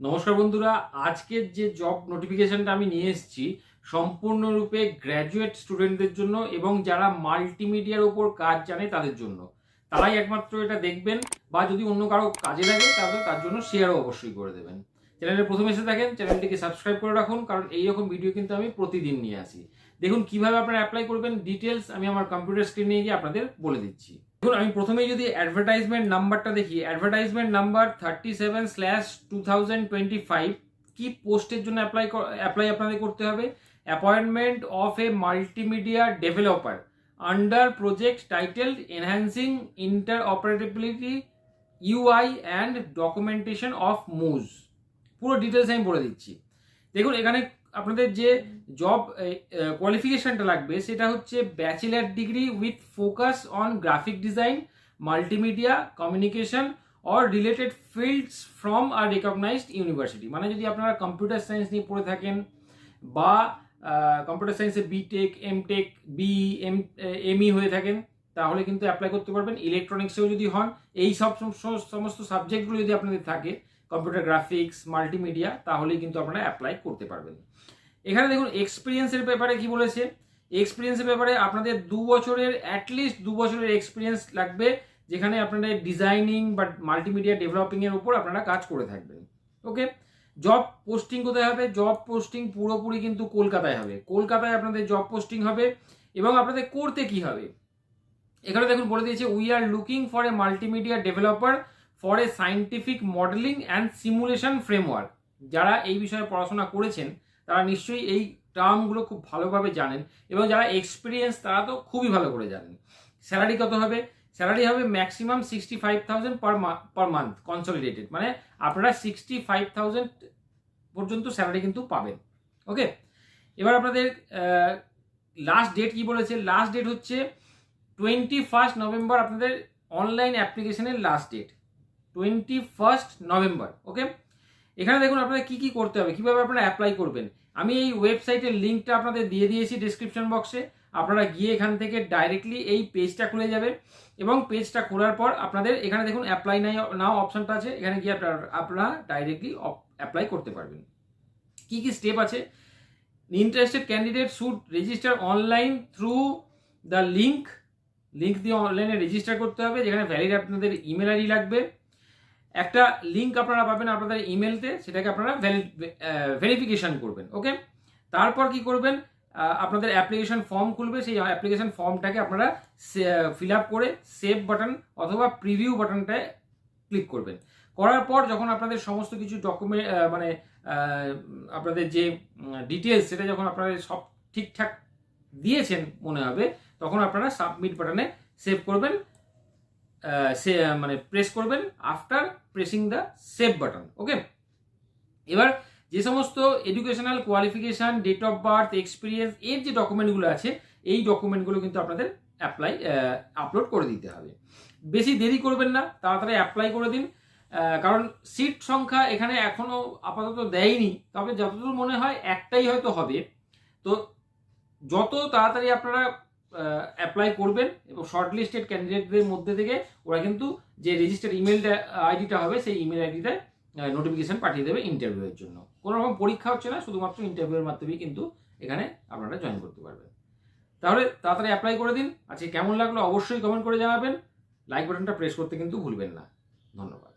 নমস্কার বন্ধুরা, আজকের যে জব নোটিফিকেশনটা আমি নিয়ে এসেছি, সম্পূর্ণরূপে গ্র্যাজুয়েট স্টুডেন্টদের জন্য এবং যারা মাল্টিমিডিয়ার ওপর কাজ জানে তাদের জন্য। তারাই একমাত্র এটা দেখবেন বা যদি অন্য কারও কাজে লাগে, তাহলে তার জন্য শেয়ারও অবশ্যই করে দেবেন। চ্যানেলে প্রথম এসে থাকেন চ্যানেলটিকে সাবস্ক্রাইব করে রাখুন, কারণ এইরকম ভিডিও কিন্তু আমি প্রতিদিন নিয়ে আসি। দেখুন, কীভাবে আপনারা অ্যাপ্লাই করবেন ডিটেলস আমি আমার কম্পিউটার স্ক্রিনে গিয়ে আপনাদের বলে দিচ্ছি। দেখুন, আমি প্রথমেই যদি অ্যাডভার্টাইজমেন্ট নাম্বারটা দেখি advertisement number thirty seven slash two thousand twenty five কি পোস্টের জন্য অ্যাপ্লাই অ্যাপ্লাই আপনাদের করতে হবে? Appointment of a multimedia developer under project title enhancing interoperability UI and documentation of মুজ পুরো ডিটেলস আমি বলে দিচ্ছি। দেখুন, এখানে আপনাদের যে জব কোয়ালিফিকেশনটা লাগবে, সেটা হচ্ছে bachelor degree with focus on graphic design multimedia communication or related fields from a recognised university মানে যদি আপনারা কম্পিউটার সায়েন্স নিয়ে পড়ে থাকেন বা কম্পিউটার সায়েন্সে BTech MTech B M ME হয়ে থাকেন, তাহলে কিন্তু অ্যাপ্লাই করতে পারবেন। ইলেকট্রনিক্সেও যদি হন, এই সব সমস্ত সাবজেক্টগুলো যদি আপনাদের থাকে কম্পিউটার গ্রাফিক্স, মাল্টিমিডিয়া, তাহলেই কিন্তু আপনারা অ্যাপ্লাই করতে পারবেন। এখানে দেখুন এক্সপিরিয়েন্সের ব্যাপারে কি বলেছে? এক্সপিরিয়েন্সের ব্যাপারে আপনাদের দু বছরের অ্যাটলিস্ট দু বছরের এক্সপিরিয়েন্স লাগবে, যেখানে আপনারা ডিজাইনিং বা মাল্টিমিডিয়া ডেভেলপিংয়ের উপর আপনারা কাজ করে থাকবেন। ওকে জব পোস্টিং কোথায় হবে? জব পোস্টিং পুরোপুরি কিন্তু কলকাতায় হবে। কলকাতায় আপনাদের জব পোস্টিং হবে এবং আপনাদের করতে কি হবে? এখানে দেখুন বলে দিয়েছে we are looking for a multimedia developer for a scientific modelling and simulation framework যারা এই বিষয়ে পড়াশোনা করেছেন, তারা নিশ্চয়ই এই টার্মগুলো খুব ভালোভাবে জানেন এবং যারা এক্সপিরিয়েন্স তারা তো খুবই ভালো করে জানেন। স্যালারি কত হবে? স্যালারি হবে maximum sixty five thousand per per month consolidated মানে আপনারা সিক্সটি ফাইভ থাউজেন্ড পর্যন্ত স্যালারি কিন্তু পাবেন। ওকে? এবার আপনাদের লাস্ট ডেট কি বলেছে? লাস্ট ডেট হচ্ছে টোয়েন্টি ফার্স্ট নভেম্বর আপনাদের অনলাইন অ্যাপ্লিকেশনের last date twenty first November okay এখানে দেখুন আপনাদের কি কি করতে হবে, কীভাবে আপনারা অ্যাপ্লাই করবেন। আমি এই ওয়েবসাইটের লিঙ্কটা আপনাদের দিয়ে দিয়েছি ডিসক্রিপশন বক্সে আপনারা গিয়ে এখান থেকে ডাইরেক্টলি এই পেজটা খুলে যাবে এবং পেজটা খোলার পর আপনাদের এখানে দেখুন অ্যাপ্লাই নাই নাও অপশনটা আছে। এখানে গিয়ে আপনারা আপনারা ডাইরেক্টলি অ্যাপ্লাই করতে পারবেন। কি কি স্টেপ আছে? Interested candidate should register online through the link link দিয়ে অনলাইনে রেজিস্টার করতে হবে, যেখানে ভ্যালিড আপনাদের ইমেল আইডি লাগবে। একটা লিঙ্ক আপনারা পাবেন আপনাদের ইমেলতে সেটাকে আপনারা ভেরিফিকেশন করবেন ওকে তারপর কি করবেন? আপনাদের অ্যাপ্লিকেশন ফর্ম খুলবে, সেই অ্যাপ্লিকেশন ফর্মটাকে আপনারা ফিল আপ করে সেভ বাটন অথবা প্রিভিউ বাটনটায় ক্লিক করবেন। করার পর যখন আপনাদের সমস্ত কিছু ডকুমেন্ট মানে আপনাদের যে ডিটেলস সেটা যখন আপনারা সব ঠিকঠাক দিয়েছেন মনে হবে, তখন আপনারা সাবমিট বাটনে সেভ করবেন। সে মানে প্রেস করবেন after pressing the save button okay এবার যে সমস্ত educational qualification date of birth experience এর যে ডকুমেন্টগুলো আছে, এই ডকুমেন্টগুলো কিন্তু আপনাদের অ্যাপ্লাই আপলোড করে দিতে হবে। বেশি দেরি করবেন না, তাড়াতাড়ি অ্যাপ্লাই করে দিন। কারণ সিট সংখ্যা এখানে এখনও আপাতত দেয়নি, তবে যতদূর মনে হয় একটাই হয়তো হবে। তো যত তাড়াতাড়ি আপনারা অ্যাপ্লাই করবেন এবং শর্ট লিস্টেড ক্যান্ডিডেটদের মধ্যে থেকে ওরা কিন্তু যে রেজিস্টার্ড ইমেল আইডিটা হবে, সেই ইমেল আইডিটায় নোটিফিকেশন পাঠিয়ে দেবে ইন্টারভিউয়ের জন্য। কোনো রকম পরীক্ষা হচ্ছে না, শুধুমাত্র ইন্টারভিউয়ের মাধ্যমেই কিন্তু এখানে আপনারা জয়েন করতে পারবেন। তাহলে তাড়াতাড়ি অ্যাপ্লাই করে দিন। আজকে কেমন লাগল অবশ্যই কমেন্ট করে জানাবেন। লাইক বাটনটা প্রেস করতে কিন্তু ভুলবেন না। ধন্যবাদ।